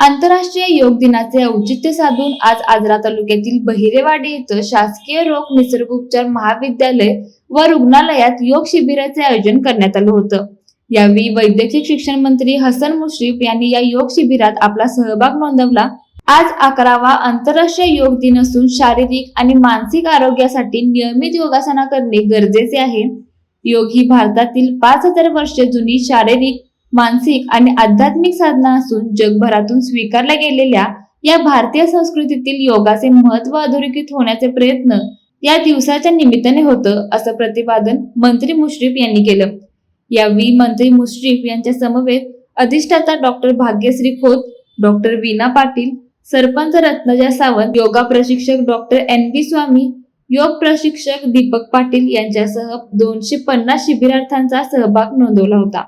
आंतरराष्ट्रीय योग दिनाचे औचित्य साधून आज आजरा तालुक्यातील बहिरेवाडी इथं शासकीय रोग निसर्गोपचार महाविद्यालय व रुग्णालयात योग शिबिराचे आयोजन करण्यात आलं होतं. यावेळी वैद्यकीय शिक्षण मंत्री हसन मुश्रीफ यांनी या योग शिबिरात आपला सहभाग नोंदवला. आज अकरावा आंतरराष्ट्रीय योग दिन असून शारीरिक आणि मानसिक आरोग्यासाठी नियमित योगासना करणे गरजेचे आहे. योग ही भारतातील पाच हजार वर्षे जुनी शारीरिक मानसिक आणि आध्यात्मिक साधना असून जगभरातून स्वीकारल्या गेलेल्या या भारतीय संस्कृतीतील योगाचे महत्त्व अधोरेखित होण्याचे प्रयत्न या दिवसाच्या निमित्ताने होतं असं प्रतिपादन मंत्री मुश्रीफ यांनी केलं. यावेळी मंत्री मुश्रीफ यांच्या समवेत अधिष्ठाता डॉक्टर भाग्यश्री खोत डॉक्टर वीणा पाटील सरपंच रत्नजा सावंत योगा प्रशिक्षक डॉक्टर एन बी स्वामी योग प्रशिक्षक दीपक पाटील यांच्यासह दोनशे पन्नास शिबिरार्थांचा सहभाग नोंदवला होता.